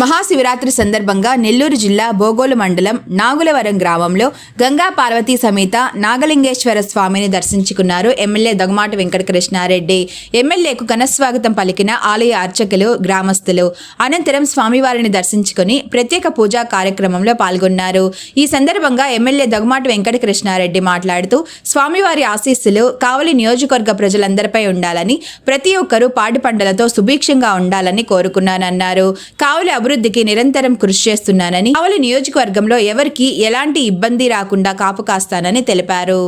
మహాశివరాత్రి సందర్భంగా నెల్లూరు జిల్లా బోగోలు మండలం నాగులవరం గ్రామంలో గంగా పార్వతీ సమేత నాగలింగేశ్వర స్వామిని దర్శించుకున్నారు ఎమ్మెల్యే దొగమాటి వెంకటకృష్ణారెడ్డి. ఎమ్మెల్యేకు ఘనస్వాగతం పలికిన ఆలయ అర్చకులు గ్రామస్తులు. అనంతరం స్వామివారిని దర్శించుకుని ప్రత్యేక పూజా కార్యక్రమంలో పాల్గొన్నారు. ఈ సందర్భంగా ఎమ్మెల్యే దొగమాటి వెంకటకృష్ణారెడ్డి మాట్లాడుతూ స్వామివారి ఆశీస్సులు కావలి నియోజకవర్గ ప్రజలందరిపై ఉండాలని ప్రతి ఒక్కరూ పాడి పంటలతో సుభిక్షంగా ఉండాలని కోరుకున్నానన్నారు. కావలి అభివృద్ధికి నిరంతరం కృషి చేస్తున్నానని కావలి నియోజకవర్గంలో ఎవరికీ ఎలాంటి ఇబ్బంది రాకుండా కాపు కాస్తానని తెలిపారు.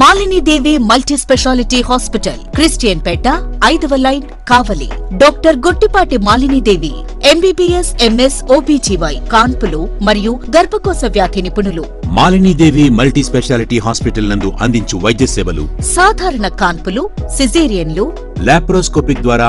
Malini Devi multi speciality hospital Christianpet ఐదవ line Kavali. Doctor Guttipati Malini Devi MBBS MS OBGY కాన్పులు మరియు గర్భకోశ వ్యాధి నిపుణులు. మాలినీదేవి మల్టీ స్పెషాలిటీ హాస్పిటల్ నందు అందించు వైద్య సేవలు. సాధారణ కాన్పులు సిజేరియన్లు. లాప్రోస్కోపిక్ ద్వారా